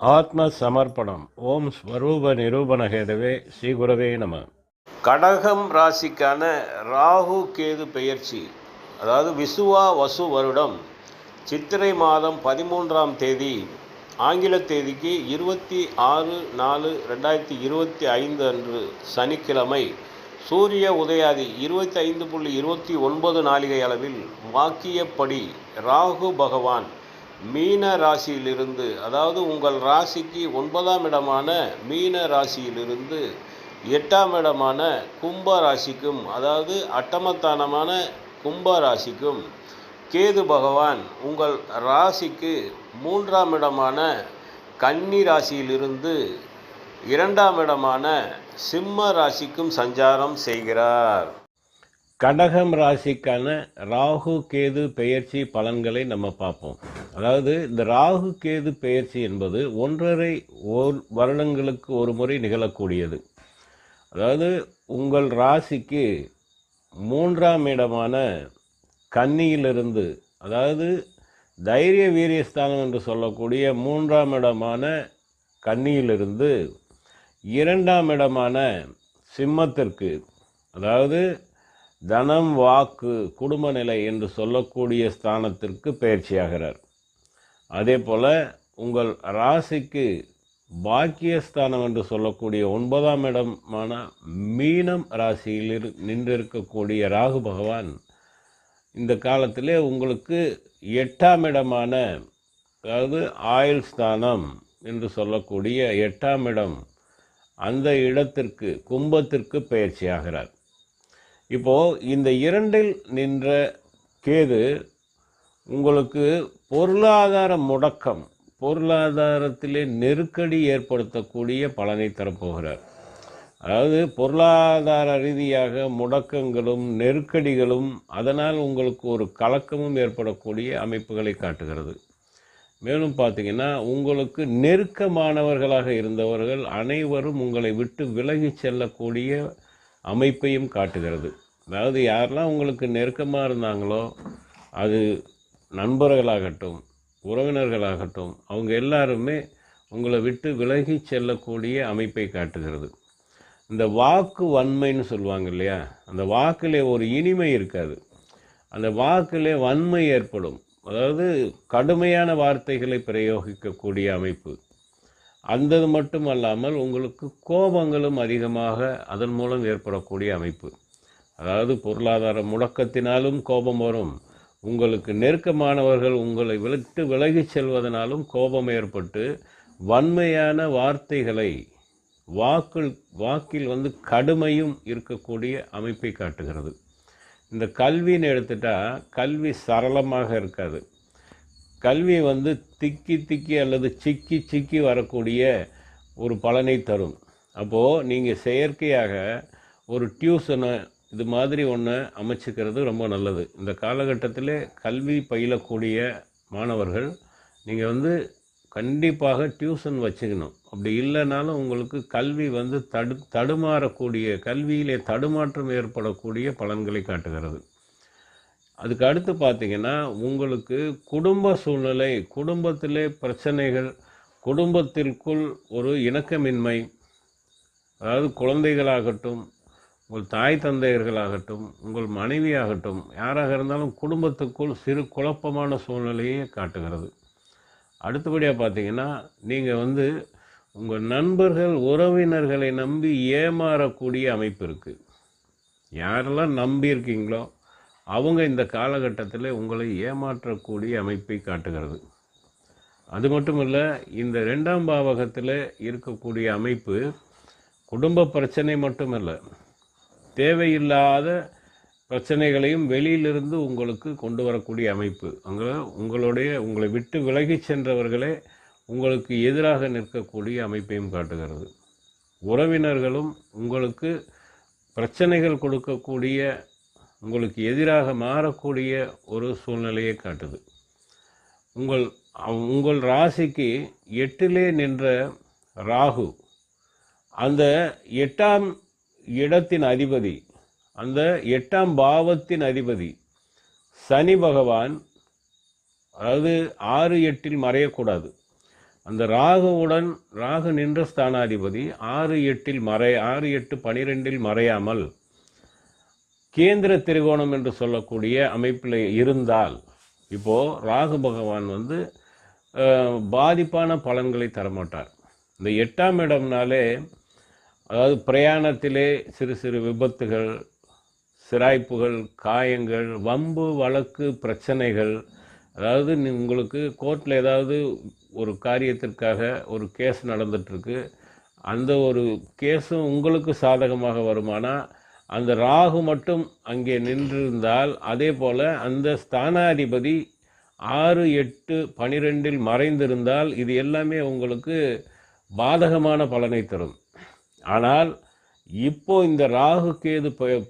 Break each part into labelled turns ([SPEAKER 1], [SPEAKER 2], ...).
[SPEAKER 1] ஆத்ம சமர்ப்பணம் ஓம் ஸ்வரூப நிரூபணஹேதவே ஸ்ரீகுரவே நம. கடகம் ராசிக்கான ராகு கேது பெயர்ச்சி அதாவது விசுவா வசு வருடம் சித்திரை மாதம் பதிமூன்றாம் தேதி ஆங்கில தேதிக்கு இருபத்தி ஆறு நாலு ரெண்டாயிரத்தி இருபத்தி ஐந்து அன்று சனிக்கிழமை சூரிய உதயாதி இருபத்தி ஐந்து புள்ளி இருபத்தி ஒன்பது நாளிகை அளவில் வாக்கியப்படி ராகு பகவான் மீன ராசியிலிருந்து அதாவது உங்கள் ராசிக்கு ஒன்பதாம் இடமான மீன ராசியிலிருந்து எட்டாம் இடமான கும்ப ராசிக்கும் அதாவது அட்டமத்தானமான கும்ப ராசிக்கும் கேது பகவான் உங்கள் ராசிக்கு மூன்றாம் இடமான கன்னி ராசியிலிருந்து இரண்டாம் இடமான சிம்ம ராசிக்கும் சஞ்சாரம் செய்கிறார். கடகம் ராசிக்கான ராகு கேது பெயர்ச்சி பலன்களை நம்ம பார்ப்போம். அதாவது இந்த ராகு கேது பெயர்ச்சி என்பது ஒன்றரை ஓர் வருடங்களுக்கு ஒரு முறை நிகழக்கூடியது. அதாவது உங்கள் ராசிக்கு மூன்றாம் இடமான கன்னியிலிருந்து அதாவது தைரிய வீரியஸ்தானம் என்று சொல்லக்கூடிய மூன்றாம் இடமான கன்னியிலிருந்து இரண்டாம் இடமான சிம்மத்திற்கு அதாவது தனம் வாக்கு குடும்ப நிலை என்று சொல்லக்கூடிய ஸ்தானத்திற்கு பயிற்சியாகிறார் அதே போல் உங்கள் ராசிக்கு பாக்கியஸ்தானம் என்று சொல்லக்கூடிய ஒன்பதாம் இடமான மீனம் ராசியில் இரு நின்றிருக்கக்கூடிய ராகு பகவான் இந்த காலத்திலே உங்களுக்கு எட்டாம் இடமான அதாவது ஆயுள் ஸ்தானம் என்று சொல்லக்கூடிய எட்டாம் இடம் அந்த இடத்திற்கு கும்பத்திற்கு பயிற்சியாகிறார். இப்போது இந்த இரண்டில் நின்ற கேது உங்களுக்கு பொருளாதார முடக்கம் பொருளாதாரத்திலே நெருக்கடி ஏற்படுத்தக்கூடிய பலனை தரப்போகிறார். அதாவது பொருளாதார ரீதியாக முடக்கங்களும் நெருக்கடிகளும் அதனால் உங்களுக்கு ஒரு கலக்கமும் ஏற்படக்கூடிய அமைப்புகளை காட்டுகிறது. மேலும் பார்த்தீங்கன்னா உங்களுக்கு நெருக்கமானவர்களாக இருந்தவர்கள் அனைவரும் உங்களை விட்டு விலகி செல்லக்கூடிய அமைப்பையும் காட்டுகிறது. அதாவது யாரெல்லாம் உங்களுக்கு நெருக்கமாக இருந்தாங்களோ அது நண்பர்களாகட்டும் உறவினர்களாகட்டும் அவங்க எல்லாருமே உங்களை விட்டு விலகி செல்லக்கூடிய அமைப்பை காட்டுகிறது. இந்த வாக்கு வன்மைன்னு சொல்லுவாங்க இல்லையா? அந்த வாக்கில் ஒரு இனிமை இருக்காது. அந்த வாக்கில் வன்மை ஏற்படும். அதாவது கடுமையான வார்த்தைகளை பிரயோகிக்கக்கூடிய அமைப்பு. அந்தது மட்டும் அல்லாமல் உங்களுக்கு கோபங்களும் அதிகமாக அதன் மூலம் ஏற்படக்கூடிய அமைப்பு. அதாவது பொருளாதார முடக்கத்தினாலும் கோபம் வரும். உங்களுக்கு நெருக்கமானவர்கள் உங்களை விட்டு விலகிச் செல்வதனாலும் கோபம் ஏற்பட்டு வன்மையான வார்த்தைகளை வாக்கில் வாக்கில் வந்து கடுமையும் இருக்கக்கூடிய அமைப்பை காட்டுகிறது. இந்த கல்வின்னு எடுத்துட்டால் கல்வி சரளமாக இருக்காது. கல்வி வந்து திக்கி திக்கி அல்லது சிக்கி சிக்கி வரக்கூடிய ஒரு பலனை தரும். அப்போது நீங்கள் செயற்கையாக ஒரு டியூஷனை இது மாதிரி ஒன்று அமைச்சிக்கிறது ரொம்ப நல்லது. இந்த காலகட்டத்தில் கல்வி பயிலக்கூடிய மாணவர்கள் நீங்கள் வந்து கண்டிப்பாக டியூஷன் வச்சுக்கணும். அப்படி இல்லைனாலும் உங்களுக்கு கல்வி வந்து தடு தடுமாறக்கூடிய கல்வியிலே தடுமாற்றம் ஏற்படக்கூடிய பலன்களை காட்டுகிறது. அதுக்கு அடுத்து பார்த்தீங்கன்னா உங்களுக்கு குடும்ப சூழ்நிலை குடும்பத்திலே பிரச்சனைகள் குடும்பத்திற்குள் ஒரு இணக்கமின்மை அதாவது குழந்தைகளாகட்டும் உங்கள் தாய் தந்தையர்களாகட்டும் உங்கள் மனைவியாகட்டும் யாராக இருந்தாலும் குடும்பத்துக்குள் சிறு குழப்பமான சூழ்நிலையை காட்டுகிறது. அடுத்தபடியாக பார்த்தீங்கன்னா நீங்கள் வந்து உங்கள் நண்பர்கள் உறவினர்களை நம்பி ஏமாறக்கூடிய அமைப்பு இருக்குது யாரெல்லாம் நம்பியிருக்கீங்களோ அவங்க இந்த காலகட்டத்தில் உங்களை ஏமாற்றக்கூடிய அமைப்பை காட்டுகிறது. அது மட்டும் இல்லை இந்த ரெண்டாம் பாவகத்தில் இருக்கக்கூடிய அமைப்பு குடும்ப பிரச்சனை மட்டுமல்ல தேவையில்லாத பிரச்சனைகளையும் வெளியிலிருந்து உங்களுக்கு கொண்டு வரக்கூடிய அமைப்பு. அங்கே உங்களுடைய உங்களை விட்டு விலகி சென்றவர்களே உங்களுக்கு எதிராக நிற்கக்கூடிய அமைப்பையும் காட்டுகிறது. உறவினர்களும் உங்களுக்கு பிரச்சனைகள் கொடுக்கக்கூடிய உங்களுக்கு எதிராக மாறக்கூடிய ஒரு சூழ்நிலையை காட்டுது. உங்கள் உங்கள் ராசிக்கு எட்டிலே நின்ற ராகு அந்த எட்டாம் இடத்தின் அதிபதி அந்த எட்டாம் பாவத்தின் அதிபதி சனி பகவான் அதாவது ஆறு எட்டில் மறையக்கூடாது. அந்த ராகுவுடன் ராகு நின்ற ஸ்தானாதிபதி ஆறு எட்டில் மறை ஆறு எட்டு பனிரெண்டில் மறையாமல் கேந்திர திரிகோணம் என்று சொல்லக்கூடிய அமைப்பில் இருந்தால் இப்போது ராகு பகவான் வந்து பாதிப்பான பலன்களை தரமாட்டார். இந்த எட்டாம் இடம்னாலே அதாவது பிரயாணத்திலே சிறு சிறு விபத்துகள் சிராய்ப்புகள் காயங்கள் வம்பு வழக்கு பிரச்சனைகள் அதாவது உங்களுக்கு கோர்ட்டில் ஏதாவது ஒரு காரியத்திற்காக ஒரு கேஸ் நடந்துட்டுருக்கு அந்த ஒரு கேஸும் உங்களுக்கு சாதகமாக வருமானால் அந்த ராகு மட்டும் அங்கே நின்றிருந்தால் அதே போல் அந்த ஸ்தானாதிபதி ஆறு எட்டு பனிரெண்டில் மறைந்திருந்தால் இது எல்லாமே உங்களுக்கு பாதகமான பலனை தரும். ஆனால் இப்போ இந்த ராகு கேது பெ-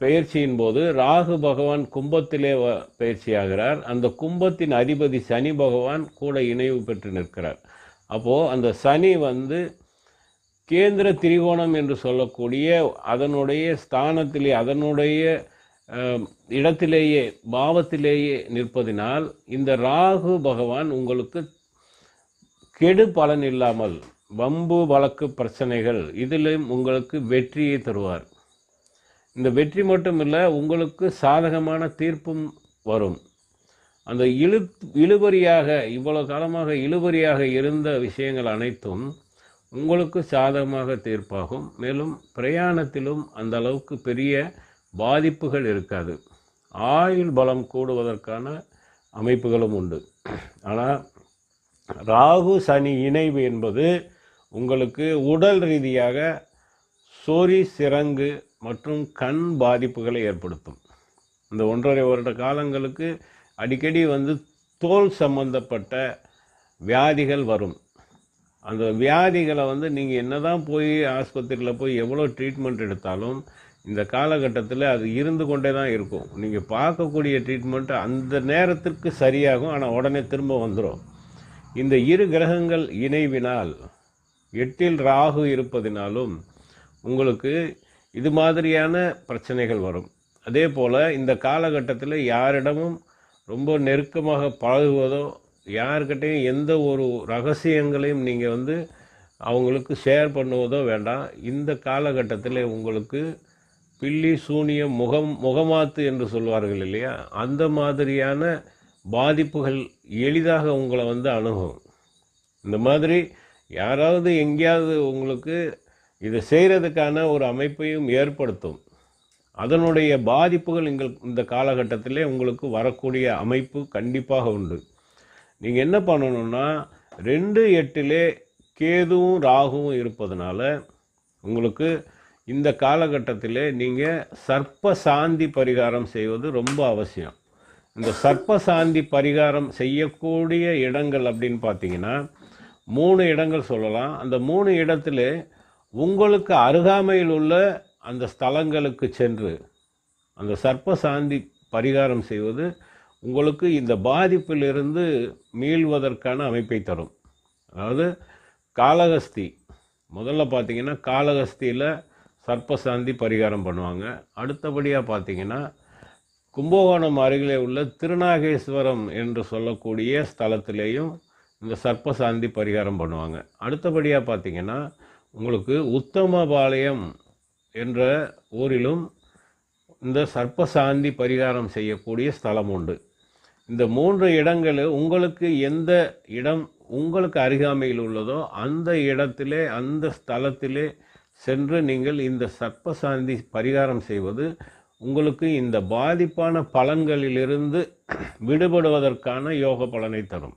[SPEAKER 1] பெயர்ச்சியின் போது ராகு பகவான் கும்பத்திலே வ- அந்த கும்பத்தின் அதிபதி சனி பகவான் கூட இணைவு பெற்று நிற்கிறார். அப்போது அந்த சனி வந்து கேந்திர திரிகோணம் என்று சொல்லக்கூடிய அதனுடைய ஸ்தானத்திலே அதனுடைய இடத்திலேயே பாவத்திலேயே நிற்பதினால் இந்த ராகு பகவான் உங்களுக்கு கெடு பலன் இல்லாமல் வம்பு வழக்கு பிரச்சனைகள் இதிலும் உங்களுக்கு வெற்றியை தருவார். இந்த வெற்றி மட்டும் இல்லை உங்களுக்கு சாதகமான தீர்ப்பும் வரும். அந்த இழு இழுபறியாக இவ்வளோ காலமாக இழுபறியாக இருந்த விஷயங்கள் அனைத்தும் உங்களுக்கு சாதகமாக தீர்ப்பாகும். மேலும் பிரயாணத்திலும் அந்த அளவுக்கு பெரிய பாதிப்புகள் இருக்காது. ஆயுள் பலம் கூடுவதற்கான அமைப்புகளும் உண்டு. ஆனால் ராகு சனி இணைவு என்பது உங்களுக்கு உடல் ரீதியாக சோரி சிறங்கு மற்றும் கண் பாதிப்புகளை ஏற்படுத்தும். இந்த ஒன்றரை வருட காலங்களுக்கு அடிக்கடி வந்து தோல் சம்பந்தப்பட்ட வியாதிகள் வரும். அந்த வியாதிகளை வந்து நீங்கள் என்ன தான் போய் ஆஸ்பத்திரியில் போய் எவ்வளோ ட்ரீட்மெண்ட் எடுத்தாலும் இந்த காலகட்டத்தில் அது இருந்து கொண்டே தான் இருக்கும். நீங்கள் பார்க்கக்கூடிய ட்ரீட்மெண்ட்டு அந்த நேரத்திற்கு சரியாகும். ஆனால் உடனே திரும்ப வந்துடும் இந்த இரு கிரகங்கள் இணைவினால் எட்டில் ராகு இருப்பதினாலும் உங்களுக்கு இது மாதிரியான பிரச்சனைகள் வரும். அதே போல் இந்த காலகட்டத்தில் யாரிடமும் ரொம்ப நெருக்கமாக பழகுவதோ யார்கிட்டையும் எந்த ஒரு ரகசியங்களையும் நீங்கள் வந்து அவங்களுக்கு ஷேர் பண்ணுவதோ வேண்டாம். இந்த காலகட்டத்தில் உங்களுக்கு பில்லி சூனியம் முகம் முகமாத்து என்று சொல்வார்கள் இல்லையா? அந்த மாதிரியான பாதிப்புகள் எளிதாக உங்களை வந்து அணுகும். இந்த மாதிரி யாராவது எங்கேயாவது உங்களுக்கு இதை செய்கிறதுக்கான ஒரு அமைப்பையும் ஏற்படுத்தும். அதனுடைய பாதிப்புகள் எங்கள் இந்த காலகட்டத்திலே உங்களுக்கு வரக்கூடிய அமைப்பு கண்டிப்பாக உண்டு. நீங்கள் என்ன பண்ணணும்னா ரெண்டு எட்டிலே கேதுவும் ராகுவும் இருப்பதனால உங்களுக்கு இந்த காலகட்டத்திலே நீங்கள் சர்ப்ப சாந்தி பரிகாரம் செய்வது ரொம்ப அவசியம். இந்த சர்ப்ப சாந்தி பரிகாரம் செய்யக்கூடிய இடங்கள் அப்படின்னு பார்த்தீங்கன்னா மூணு இடங்கள் சொல்லலாம். அந்த மூணு இடத்துல உங்களுக்கு அருகாமையில் உள்ள அந்த ஸ்தலங்களுக்கு சென்று அந்த சர்ப்ப சாந்தி பரிகாரம் செய்வது உங்களுக்கு இந்த பாதிப்பிலிருந்து மீள்வதற்கான அமைப்பை தரும். அதாவது காளகஸ்தி முதல்ல பார்த்தீங்கன்னா காளகஸ்தியில் சர்ப்பசாந்தி பரிகாரம் பண்ணுவாங்க. அடுத்தபடியாக பார்த்தீங்கன்னா கும்பகோணம் அருகிலே உள்ள திருநாகேஸ்வரம் என்று சொல்லக்கூடிய ஸ்தலத்திலேயும் இந்த சர்ப்பசாந்தி பரிகாரம் பண்ணுவாங்க. அடுத்தபடியாக பார்த்தீங்கன்னா உங்களுக்கு உத்தமபாளையம் என்ற ஊரிலும் இந்த சர்ப்பசாந்தி பரிகாரம் செய்யக்கூடிய ஸ்தலம் உண்டு. இந்த மூன்று இடங்கள் உங்களுக்கு எந்த இடம் உங்களுக்கு அருகாமையில் உள்ளதோ அந்த இடத்திலே அந்த ஸ்தலத்திலே சென்று நீங்கள் இந்த சர்ப்பசாந்தி பரிகாரம் செய்வது உங்களுக்கு இந்த பாதிப்பான பலன்களிலிருந்து விடுபடுவதற்கான யோக பலனை தரும்.